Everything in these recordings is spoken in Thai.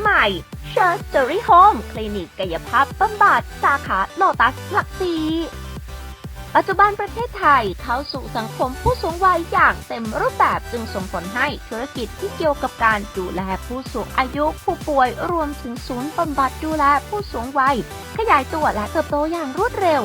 ใหม่ Surgery Home คลินิกกายภาพบำบัดสาขาโลตัสหลักสีปัจจุบันประเทศไทยเข้าสู่สังคมผู้สูงวัยอย่างเต็มรูปแบบจึงส่งผลให้ธุรกิจที่เกี่ยวกับการดูแลผู้สูงอายุผู้ป่วยรวมถึงศูนย์บำบัดดูแลผู้สูงวัย ขยายตัวและเติบโตอย่างรวดเร็ว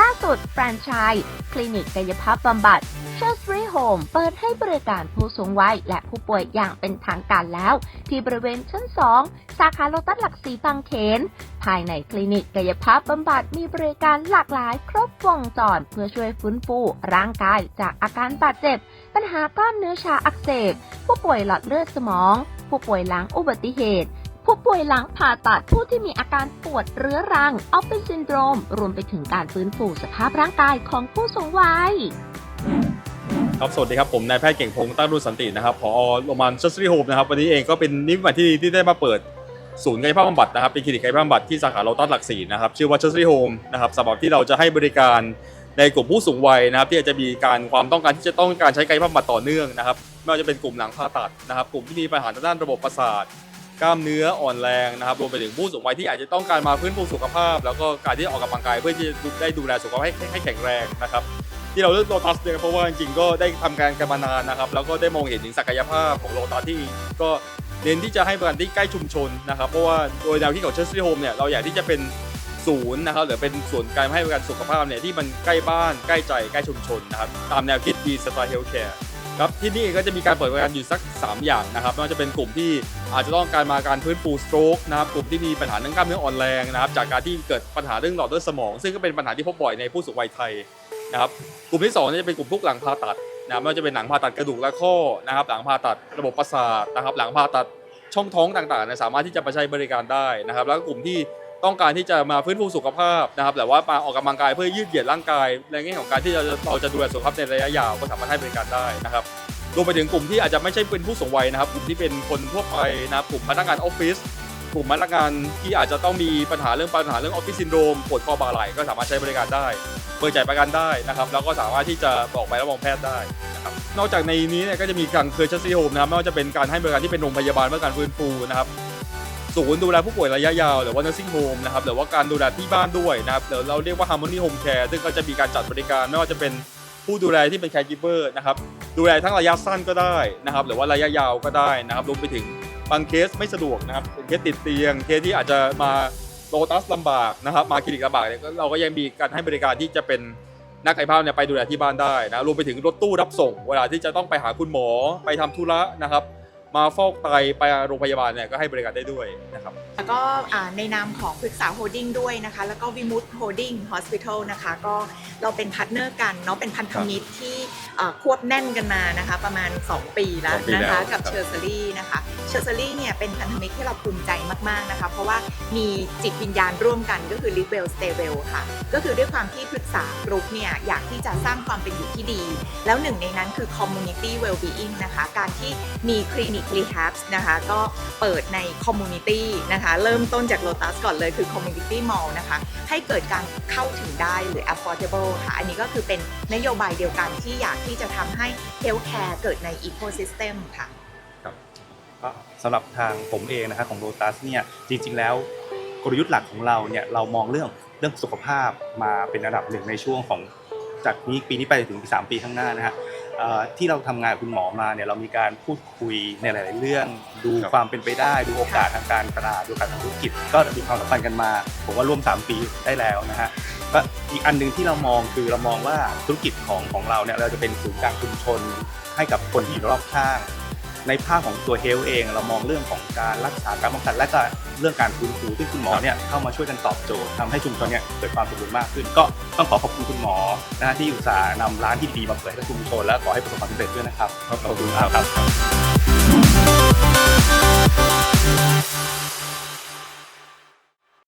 ล่าสุดแฟรนไชส์คลินิกกายภาพบำบัด c h e s r y Home เปิดให้บริการผู้สูงวัยและผู้ป่วยอย่างเป็นทางการแล้ว ที่บริเวณชั้น 2 สาขาโลตัสหลักสีบางเขน ภายในคลินิกกายภาพบำบัดมีบริการหลากหลายครบวงจรเพื่อช่วยฟื้นฟูร่างกายจากอาการบาดเจ็บ ปัญหากล้ามเนื้อชาอักเสบ ผู้ป่วยหลอดเลือดสมอง ผู้ป่วยหลังอุบัติเหตุผู้ป่วยหลังผ่าตัดผู้ที่มีอาการปวดเรื้อรังออฟฟิศซินโดรม รวมไปถึงการฟื้นฟูสภาพร่างกายของผู้สูงวัย ครับสวัสดีครับผมนายแพทย์เก่งพงษ์ตั้งรุ่นสันตินะครับผอโรงพยาบาลชัสรีโฮมนะครับวันนี้เองก็เป็นนิมิตหมายที่ดีที่ได้มาเปิดศูนย์กายภาพบำบัดนะครับเป็นคลินิกกายภาพบำบัดที่สาขาโลตัสหลักสี่นะครับชื่อว่าชัสรีโฮมนะครับสำหรับที่เราจะให้บริการในกลุ่มผู้สูงวัยนะครับ ที่อาจจะมีการความต้องการที่จะต้องการใช้กายภาพบำบัดต่อเนื่องนะครับไม่ว่าจะเป็นกลุ่มหลังผ่าตัดนะครับ กลุ่มที่มีปัญหาทางด้านระบบประสาทกล้ามเนื้ออ่อนแรงนะครับรวมไปถึงผู้สูงวัยที่อาจจะต้องการมาฟื้นฟูสุขภาพ แล้วก็การที่ออกกำลังกายเพื่อที่จะได้ดูแลสุขภาพให้ให้แข็งแรงนะครับ ที่เราเลือกโลตัสเนี่ยเพราะว่าจริงๆก็ได้ทำการกันมานานนะครับ แล้วก็ได้มองเห็นถึงศักยภาพของโลตัสที่ก็เน้นที่จะให้บริการที่ใกล้ชุมชนนะครับ เพราะว่าโดยแนวคิดของเชสซี่โฮมเนี่ยเราอยากที่จะเป็นศูนย์นะครับหรือเป็นศูนย์การให้บริการสุขภาพเนี่ยที่มันใกล้บ้านใกล้ใจใกล้ชุมชนนะครับตามแนวคิด B Star Healthcare ครับที่นี่ก็จะมีการเปิดบริการอยู่สัก 3 อย่างนะครับไม่ว่าจะเป็นกลุ่มที่อาจจะต้องการมาการฟื้นฟูสโตรกนะครับกลุ่มที่มีปัญหาเรื่องกล้ามเนื้ออ่อนแรงนะครับจากการที่เกิดปัญหาเรื่องหลอดเลือดสมอง ซึ่งก็เป็นปัญหาที่พบบ่อยในผู้สูงวัยไทย นะครับกลุ่มที่2เนี่ยจะเป็นกลุ่มพวกหลังผ่าตัดนะครับไม่ว่าจะเป็นหลังผ่าตัดกระดูกและข้อนะครับหลังผ่าตัดระบบประสาทนะครับหลังผ่าตัดช่องท้องต่างๆเนี่ยสามารถที่จะมาใช้บริการได้นะครับ แล้วก็กลุ่มที่ต้องการที่จะมาฟื้นฟูสุขภาพนะครับแต่ว่ามาออกกำลังกายเพื่อยืดเหยียดร่างกายในแง่ของการที่เราจะเราจะดูแลสุขภาพในระยะยาวก็สามารถให้บริการได้นะครับรวมไปถึงกลุ่มที่อาจจะไม่ใช่เป็นผู้สูงวัยนะครับ กลุ่มที่เป็นคนทั่วไปนะครับกลุ่มพนักงานออฟฟิศกลุ่มพนักงานที่อาจจะต้องมีปัญหาเรื่องปัญหาเรื่องออฟฟิศซินโดรมปวดคอบ่าไหล่ก็สามารถใช้บริการได้ เปิดจ่ายประกันได้นะครับแล้วก็สามารถที่จะบอกใบรับรองแพทย์ได้นะครับนอกจากในนี้เนี่ยก็จะมีการเคอร์ชัสซีโฮมนะครับไม่ว่าจะเป็นการให้บริการที่เป็นโรงพยาบาลเพื่อการฟื้นฟูนะครับศูนย์ดูแลผู้ป่วยระยะยาวหรือว่า nursing home นะครับหรือว่าการดูแลที่บ้านด้วยนะครับเดี๋ยวเราเรียกว่า harmony home care ซึ่งก็จะมีการจัดบริการไม่ว่าจะเป็นผู้ดูแลที่เป็น caregiver นะครับดูแลทั้งระยะสั้นก็ได้นะครับหรือว่าระยะยาวก็ได้นะครับรวมไปถึงบางเคสไม่สะดวกนะครับเคสติดเตียงเคสที่อาจจะมา ลตัสลำบากนะครับมาคลินิกลำบากเนี่ยเราก็ยังมีการให้บริการที่จะเป็นนักกายภาพเนี่ยไปดูแลที่บ้านได้นะรวมไปถึงรถตู้รับส่ง เวลาที่จะต้องไปหาคุณหมอไปทำธุระนะครับ มาฟอกไตไปโรงพยาบาลเนี่ยก็ให้บริการได้ด้วยนะครับ แล้วก็อ่าในนามของปรึกษาโฮดดิ้งด้วยนะคะ แล้วก็วิมุตโฮดดิ้งฮอสพิทอลนะคะ ก็เราเป็นพาร์ทเนอร์กันเนาะเป็นพันธมิตรที่อ่าควบแน่นกันมานะคะ ประมาณ 2 ปีแล้วสองปีนะแล้วคะครักับ เชอร์เซอรี่นะคะเชอร์เซอรี่เนี่ยเป็นพันธมิตรที่เราภูมิใจมาก ๆ นะคะ เพราะว่ามีจิตวิญญาณร่วมกันก็คือ Live Well Stay Well ค่ะ ก็คือด้วยความที่ปรึกษากรุ๊ปเนี่ยอยากที่จะสร้างความเป็นอยู่ที่ดี แล้วหนึ่งในนั้นคือ Community Wellbeing นะคะ การที่มีคลินิก Rehab นะคะก็เปิดใน Community นะคะเริ่มต้นจาก Lotus ก่อนเลยคือ Community Mall นะคะให้เกิดการเข้าถึงได้หรือ affordable ค่ะ อันนี้ก็คือเป็นนโยบายเดียวกันที่อยากที่จะทำให้ Healthcare เกิดใน Ecosystem ค่ะก็สำหรับทางผมเองนะครับของโ o ตัสเนี่ยจริง ๆ แล้วกลยุทธ์หลักของเราเนี่ยเรามองเรื่องเรื่องสุขภาพมาเป็นระดับหนึ่งในช่วงของจากนี้ปีนี้ไปถึงสามปีข้างหน้านะฮะ ที่เราทำงานกับคุณหมอมาเนี่ยเรามีการพูดคุยในหลาย ๆ เรื่อง ดูครับความเป็นไปได้ ดูโอกาสทางการตลาดดูโอกาสทางธุรกิจ ก็มีความสัมพันธ์กันมา ผมว่าร่วม 3 ปีได้แล้วนะฮะก็อีกอันหนึ่งที่เรามองคือเรามองว่าธุรกิจของของเราเนี่ยเราจะเป็นศูนย์กลางชุมชน ให้กับคนที่อยู่รอบข้าง ในภาพของตัวเฮลเอง เรามองเรื่องของการรักษาการป้องกันและก็ เรื่องการฟื้นฟูที่คุณหมอเนี่ยเข้ามาช่วยกันตอบโจทย์ทำให้ชุมชนเนี่ยเกิดความสมบูรณ์มากขึ้น ก็ต้องขอขอบคุณคุณหมอนะฮะที่อุตส่าห์นำร้านที่ดีมาเปิดให้กับชุมชนและขอให้ประสบความสำเร็จด้วยนะครับขอบคุณครับครับ